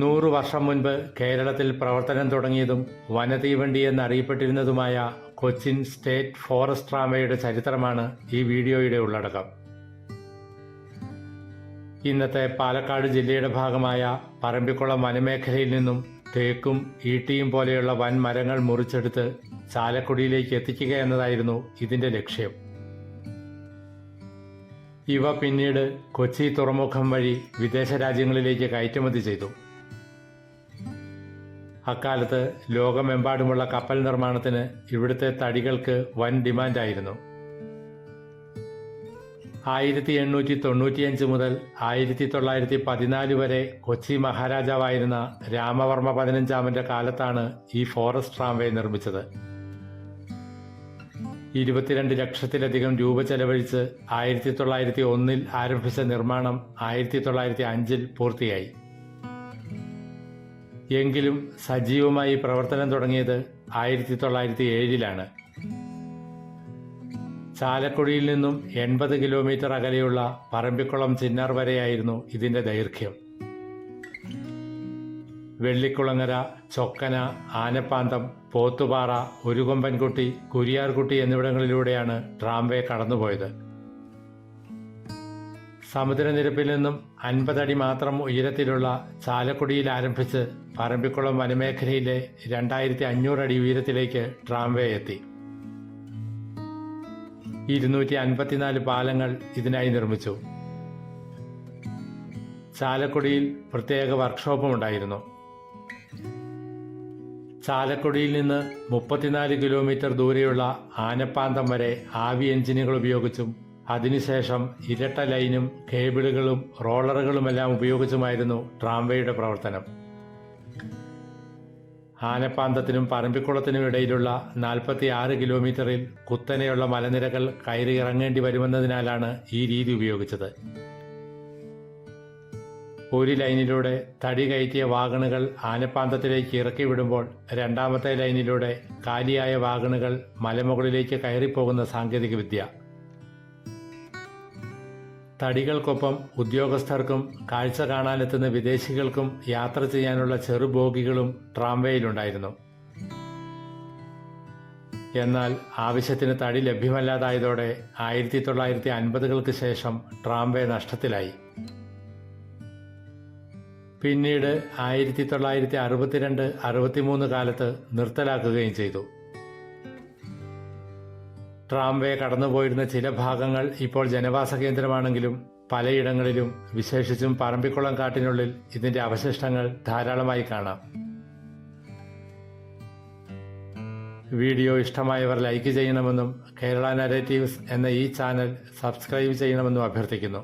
നൂറു വർഷം മുൻപ് കേരളത്തിൽ പ്രവർത്തനം തുടങ്ങിയതും വനതീവണ്ടി എന്നറിയപ്പെട്ടിരുന്നതുമായ കൊച്ചിൻ സ്റ്റേറ്റ് ഫോറസ്റ്റ് ഡ്രാമയുടെ ചരിത്രമാണ് ഈ വീഡിയോയുടെ ഉള്ളടക്കം. ഇന്നത്തെ പാലക്കാട് ജില്ലയുടെ ഭാഗമായ പറമ്പിക്കുളം വനമേഖലയിൽ നിന്നും തേക്കും ഈട്ടിയും പോലെയുള്ള വൻ മരങ്ങൾ മുറിച്ചെടുത്ത് ചാലക്കുടിയിലേക്ക് എത്തിക്കുക എന്നതായിരുന്നു ഇതിന്റെ ലക്ഷ്യം. ഇവ പിന്നീട് കൊച്ചി തുറമുഖം വഴി വിദേശ രാജ്യങ്ങളിലേക്ക് കയറ്റുമതി ചെയ്തു. അക്കാലത്ത് ലോകമെമ്പാടുമുള്ള കപ്പൽ നിർമ്മാണത്തിന് ഇവിടുത്തെ തടികൾക്ക് വൻ ഡിമാൻഡായിരുന്നു. ആയിരത്തി എണ്ണൂറ്റി തൊണ്ണൂറ്റിയഞ്ച് മുതൽ ആയിരത്തി തൊള്ളായിരത്തി പതിനാല് വരെ കൊച്ചി മഹാരാജാവായിരുന്ന രാമവർമ്മ പതിനഞ്ചാമന്റെ കാലത്താണ് ഈ ഫോറസ്റ്റ് ട്രാംവേ നിർമ്മിച്ചത്. ഇരുപത്തിരണ്ട് ലക്ഷത്തിലധികം രൂപ ചെലവഴിച്ച് ആയിരത്തി തൊള്ളായിരത്തി ഒന്നിൽ ആരംഭിച്ച നിർമ്മാണം ആയിരത്തി തൊള്ളായിരത്തി അഞ്ചിൽ പൂർത്തിയായി. എങ്കിലും സജീവമായി പ്രവർത്തനം തുടങ്ങിയത് ആയിരത്തി തൊള്ളായിരത്തി ഏഴിലാണ് ചാലക്കുടിയിൽ നിന്നും എൺപത് കിലോമീറ്റർ അകലെയുള്ള പറമ്പിക്കുളം ചിന്നാർ വരെയായിരുന്നു ഇതിന്റെ ദൈർഘ്യം. വെള്ളിക്കുളങ്ങര ചൊക്കന ആനപ്പാന്തം പോത്തുപാറ ഒരുകൊമ്പൻകുട്ടി കുരിയാർകുട്ടി എന്നിവിടങ്ങളിലൂടെയാണ് ട്രാംവേ കടന്നുപോയത്. സമുദ്രനിരപ്പിൽ നിന്നും അൻപതടി മാത്രം ഉയരത്തിലുള്ള ചാലക്കുടിയിൽ ആരംഭിച്ച് പറമ്പിക്കുളം വനമേഖലയിലെ രണ്ടായിരത്തി അടി ഉയരത്തിലേക്ക് ട്രാംവേ എത്തി. ഇരുന്നൂറ്റി അൻപത്തിനാല് പാലങ്ങൾ ഇതിനായി നിർമ്മിച്ചു. ചാലക്കുടിയിൽ പ്രത്യേക വർക്ക്ഷോപ്പും ഉണ്ടായിരുന്നു ചാലക്കുടിയിൽ നിന്ന് മുപ്പത്തിനാല് കിലോമീറ്റർ ദൂരെയുള്ള ആനപ്പാന്തം വരെ ആവി എഞ്ചിനുകൾ ഉപയോഗിച്ചും അതിനുശേഷം ഇരട്ട ലൈനും കേബിളുകളും റോളറുകളുമെല്ലാം ഉപയോഗിച്ചുമായിരുന്നു ട്രാംവേയുടെ പ്രവർത്തനം. ആനപ്പാന്തത്തിനും പറമ്പിക്കുളത്തിനും ഇടയിലുള്ള നാൽപ്പത്തി ആറ് കിലോമീറ്ററിൽ കുത്തനെയുള്ള മലനിരകൾ കയറി ഇറങ്ങേണ്ടി വരുമെന്നതിനാലാണ് ഈ രീതി ഉപയോഗിച്ചത്. ഒരു ലൈനിലൂടെ തടി കയറ്റിയ വാഗണുകൾ ആനപ്പാന്തത്തിലേക്ക് ഇറക്കി വിടുമ്പോൾ രണ്ടാമത്തെ ലൈനിലൂടെ കാലിയായ വാഗണുകൾ മലമുകളിലേക്ക് കയറിപ്പോകുന്ന സാങ്കേതികവിദ്യ. തടികൾക്കൊപ്പം ഉദ്യോഗസ്ഥർക്കും കാഴ്ച കാണാനെത്തുന്ന വിദേശികൾക്കും യാത്ര ചെയ്യാനുള്ള ചെറുബോഗികളും ട്രാംവേയിലുണ്ടായിരുന്നു. എന്നാൽ ആവശ്യത്തിന് തടി ലഭ്യമല്ലാതായതോടെ ആയിരത്തി തൊള്ളായിരത്തി അൻപതുകൾക്ക് ശേഷം ട്രാംവേ നഷ്ടത്തിലായി. പിന്നീട് ആയിരത്തി തൊള്ളായിരത്തി അറുപത്തിരണ്ട് അറുപത്തിമൂന്ന് കാലത്ത് നിർത്തലാക്കുകയും ചെയ്തു. ട്രാംവേ കടന്നുപോയിരുന്ന ചില ഭാഗങ്ങൾ ഇപ്പോൾ ജനവാസ കേന്ദ്രമാണെങ്കിലും പലയിടങ്ങളിലും വിശേഷിച്ചും പറമ്പിക്കുളം കാട്ടിനുള്ളിൽ ഇതിന്റെ അവശിഷ്ടങ്ങൾ ധാരാളമായി കാണാം. വീഡിയോ ഇഷ്ടമായവർ ലൈക്ക് ചെയ്യണമെന്നും കേരള നരേറ്റീവ്സ് എന്ന ഈ ചാനൽ സബ്സ്ക്രൈബ് ചെയ്യണമെന്നും അഭ്യർത്ഥിക്കുന്നു.